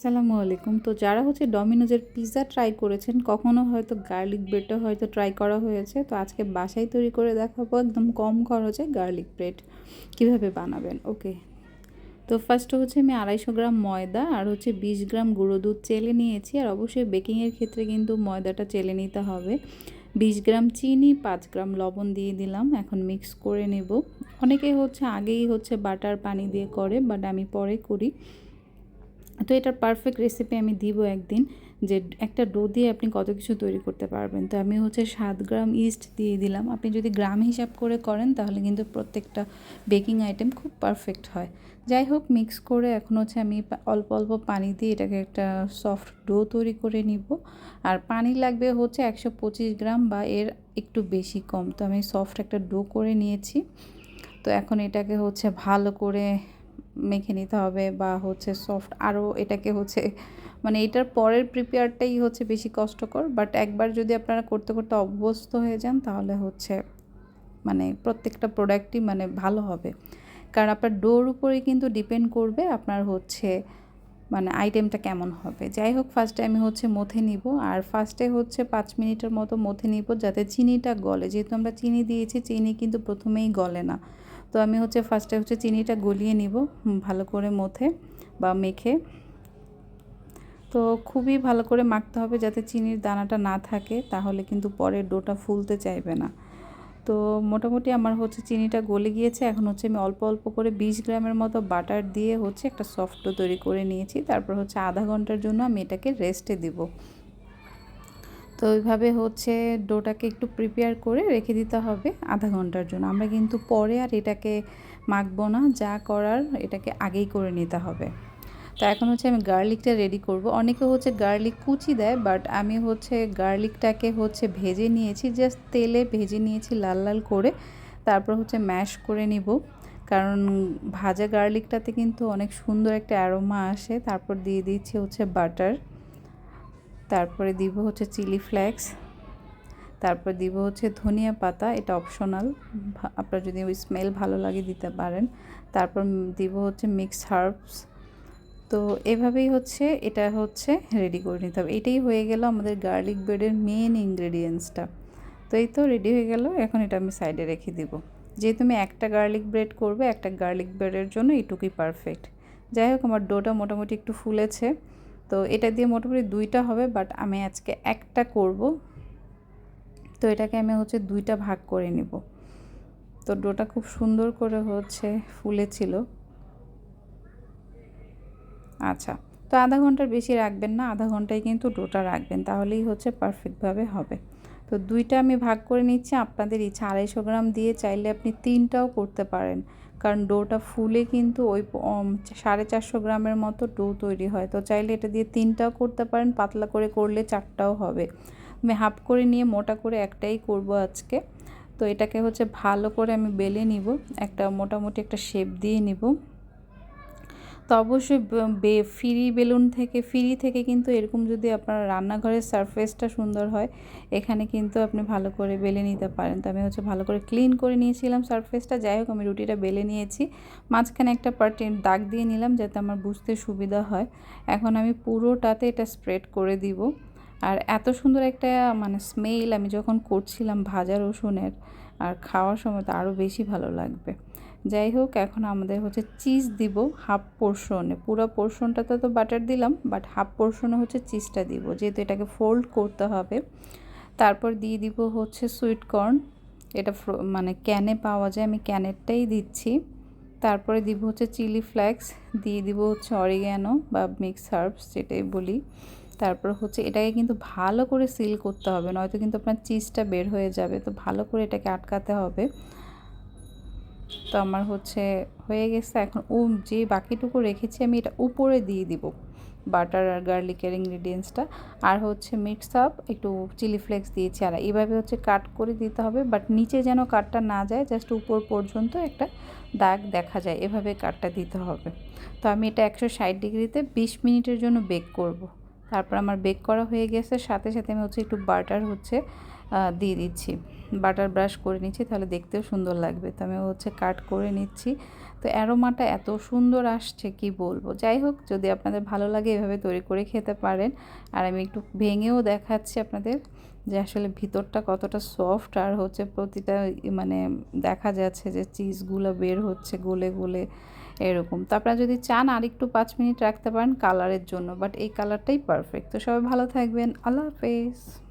আসসালামু আলাইকুম। তো যারা হচ্ছে ডমিনোজের পিৎজা ট্রাই করেছেন, কখনো হয়তো গার্লিক ব্রেডটা হয়তো ট্রাই করা হয়েছে। তো আজকে বাসায় তৈরি করে দেখাবো একদম কম খরচে গার্লিক ব্রেড কীভাবে বানাবেন? ওকে তো ফার্স্ট হচ্ছে আমি আড়াইশো গ্রাম ময়দা আর হচ্ছে বিশ গ্রাম গুঁড়ো দুধ চেলে নিয়েছি। আর অবশ্যই বেকিংয়ের ক্ষেত্রে কিন্তু ময়দাটা চেলে নিতে হবে। বিশ গ্রাম চিনি, পাঁচ গ্রাম লবণ দিয়ে দিলাম। এখন মিক্স করে নেব। অনেকে হচ্ছে আগেই হচ্ছে বাটার পানি দিয়ে করে বাট আমি পরে করি। তো এটার পারফেক্ট রেসিপি আমি দিব একদিন, যে একটা ডো দিয়ে আপনি কত কিছু তৈরি করতে পারবেন। তো আমি হচ্ছে সাত গ্রাম ইস্ট দিয়ে দিলাম। আপনি যদি গ্রাম হিসাব করে করেন, তাহলে কিন্তু প্রত্যেকটা বেকিং আইটেম খুব পারফেক্ট হয়। যাই হোক মিক্স করে এখন হচ্ছে আমি অল্প অল্প পানি দিয়ে এটাকে একটা সফট ডো তৈরি করে নিব। আর পানি লাগবে হচ্ছে একশো পঁচিশ গ্রাম বা এর একটু বেশি কম। তো আমি সফট একটা ডো করে নিয়েছি। তো এখন এটাকে হচ্ছে ভালো করে মেখে নিতে হবে বা হচ্ছে সফট আরও এটাকে হচ্ছে মানে এটার পরের প্রিপেয়ারটাই হচ্ছে বেশি কষ্টকর বাট একবার যদি আপনারা করতে করতে অভ্যস্ত হয়ে যান তাহলে হচ্ছে মানে প্রত্যেকটা প্রোডাক্টই মানে ভালো হবে। কারণ আপনার ডোর উপরেই কিন্তু ডিপেন্ড করবে আপনার হচ্ছে মানে আইটেমটা কেমন হবে। যাই হোক ফার্স্টে আমি হচ্ছে মথে নিব আর ফার্স্টে হচ্ছে পাঁচ মিনিটের মতো মথে নিব যাতে চিনিটা গলে। যেহেতু আমরা চিনি দিয়েছি, চিনি কিন্তু প্রথমেই গলে না। তো আমি হচ্ছে ফার্স্টে হচ্ছে চিনিটা গলিয়ে নিব ভালো করে মথে বা মেখে। তো খুবই ভালো করে মাখতে হবে যাতে চিনির দানাটা না থাকে, তাহলে কিন্তু পরে ডোটা ফুলতে চাইবে না। তো মোটামুটি আমার হচ্ছে চিনিটা গলে গিয়েছে, এখন হচ্ছে আমি অল্প অল্প করে বিশ গ্রামের মতো বাটার দিয়ে হচ্ছে একটা সফট তৈরি করে নিয়েছি। তারপর হচ্ছে আধা ঘণ্টার জন্য আমি এটাকে রেস্টে দিব। তো ওইভাবে হচ্ছে ডোটাকে একটু প্রিপেয়ার করে রেখে দিতে হবে আধা ঘণ্টার জন্য। আমরা কিন্তু পরে আর এটাকে মাখবো না, যা করার এটাকে আগেই করে নিতে হবে। তো এখন হচ্ছে আমি গার্লিকটা রেডি করব। অনেকে হচ্ছে গার্লিক কুচি দেয় বাট আমি হচ্ছে গার্লিকটাকে হচ্ছে ভেজে নিয়েছি জাস্ট তেলে ভেজে নিয়েছি লাল লাল করে। তারপর হচ্ছে ম্যাশ করে নিব। কারণ ভাজা গার্লিকটাতে কিন্তু অনেক সুন্দর একটা অ্যারোমা আসে। তারপর দিয়ে দিচ্ছি হচ্ছে বাটার তারপরে দিব হচ্ছে চিলি ফ্লেক্স, তারপর দিব হচ্ছে ধনিয়া পাতা, এটা অপশনাল আপনার যদি ওই স্মেল ভালো লাগে দিতে পারেন। তারপর দিব হচ্ছে মিক্স হার্বস তো এভাবেই হচ্ছে এটা হচ্ছে রেডি করে নিতে হবে। এটাই হয়ে গেল আমাদের গার্লিক ব্রেডের মেন ইনগ্রেডিয়েন্টসটা তো এই তো রেডি হয়ে গেল, এখন এটা আমি সাইডে রেখে দিব। যেহেতু আমি একটা গার্লিক ব্রেড করবে, একটা গার্লিক ব্রেডের জন্য এটুকুই পারফেক্ট যাই হোক, আমার ডোটা মোটামুটি একটু ফুলেছে। তো এটা দিয়ে মোটামুটি দুইটা হবে বাট আমি আজকে একটা করব। তো এটাকে আমি হচ্ছে দুইটা ভাগ করে নিব। তো ডোটা খুব সুন্দর করে হচ্ছে ফুলেছিল। আচ্ছা তো আধা ঘণ্টার বেশি রাখবেন না, আধা ঘন্টায় কিন্তু ডোটা রাখবেন, তাহলেই হচ্ছে পারফেক্টভাবে হবে। তো দুইটা আমি ভাগ করে নিচ্ছি, আপনাদের ইচ্ছা আড়াইশো গ্রাম দিয়ে চাইলে আপনি তিনটাও করতে পারেন। কারণ ডোটা ফুলে কিন্তু ওই সাড়ে চারশো গ্রামের মতো ডো তৈরি হয়। তো চাইলে এটা দিয়ে তিনটাও করতে পারেন, পাতলা করে করলে চারটাও হবে। আমি হাফ করে নিয়ে মোটা করে একটাই করব আজকে। তো এটাকে হচ্ছে ভালো করে আমি বেলে নিব, একটা মোটামুটি একটা শেপ দিয়ে নিব। তো অবশ্যই বে ফ্রি বেলুন থেকে ফ্রি থেকে কিন্তু এরকম যদি আপনার রান্নাঘরের সারফেসটা সুন্দর হয়, এখানে কিন্তু আপনি ভালো করে বেলে নিতে পারেন। তো আমি হচ্ছে ভালো করে ক্লিন করে নিয়েছিলাম সারফেসটা যাই হোক আমি রুটিটা বেলে নিয়েছি। মাঝখানে একটা পার্টি দাগ দিয়ে নিলাম যাতে আমার বুঝতে সুবিধা হয়। এখন আমি পুরোটাতে এটা স্প্রেড করে দিব। আর এত সুন্দর একটা মানে স্মেল আমি যখন করছিলাম ভাজা রসুনের আর খাওয়ার সময়, তো আরও বেশি ভালো লাগবে। যাই হোক, এখন আমাদের হচ্ছে চিজ দিব হাফ পোর্শনে। পুরো পোর্শনটাতে তো বাটার দিলাম বাট হাফ পোর্শনে হচ্ছে চিজটা দিব। যেহেতু এটাকে ফোল্ড করতে হবে, তারপর দিয়ে দিব হচ্ছে সুইট কর্ন এটা মানে ক্যানে পাওয়া যায়, আমি ক্যানেরটাই দিচ্ছি। তারপরে দিব হচ্ছে চিলি ফ্লেক্স, দিয়ে দিব হচ্ছে অরিগ্যানো বা মিক্স হার্বস যেটাই বলি। তারপর হচ্ছে এটাকে কিন্তু ভালো করে সিল করতে হবে, নয়তো কিন্তু আপনার চিজটা বের হয়ে যাবে। তো ভালো করে এটাকে আটকাতে হবে। তো আমার হচ্ছে হয়ে গেছে। এখন ও যে বাকিটুকু রেখেছি আমি এটা উপরে দিয়ে দিব বাটার আর গার্লিকের ইনগ্রিডিয়েন্টসটা। আর হচ্ছে মিক্স আপ, একটু চিলি ফ্লেক্স দিয়েছি। আর এইভাবে হচ্ছে কাট করে দিতে হবে, বাট নিচে যেন কাটটা না যায়, জাস্ট উপর পর্যন্ত একটা দাগ দেখা যায়, এভাবে কাটটা দিতে হবে। তো আমি এটা একশো ষাট ডিগ্রিতে বিশ মিনিটের জন্য বেক করব। তারপর আমার বেক করা হয়ে গেছে, সাথে সাথে আমি হচ্ছে একটু বাটার হচ্ছে দিয়ে দিচ্ছি। বাটার ব্রাশ করে নিচ্ছি, তাহলে দেখতেও সুন্দর লাগবে। তো আমি হচ্ছে কাট করে নিচ্ছি। তো অ্যারোমাটা এত সুন্দর আসছে, কি বলব? যাই হোক, যদি আপনাদের ভালো লাগে এভাবে তৈরি করে খেতে পারেন। আর আমি একটু ভেঙেও দেখাচ্ছি আপনাদের যে আসলে ভিতরটা কতটা সফট আর হচ্ছে প্রতিটা মানে দেখা যাচ্ছে যে চিজগুলো বের হচ্ছে গলে গলে এরকম। তো আপনারা যদি চান আর একটু পাঁচ মিনিট রাখতে পারেন কালারের জন্য, বাট এই কালারটাই পারফেক্ট। তো সবাই ভালো থাকবেন। আল্লাহ হাফেজ।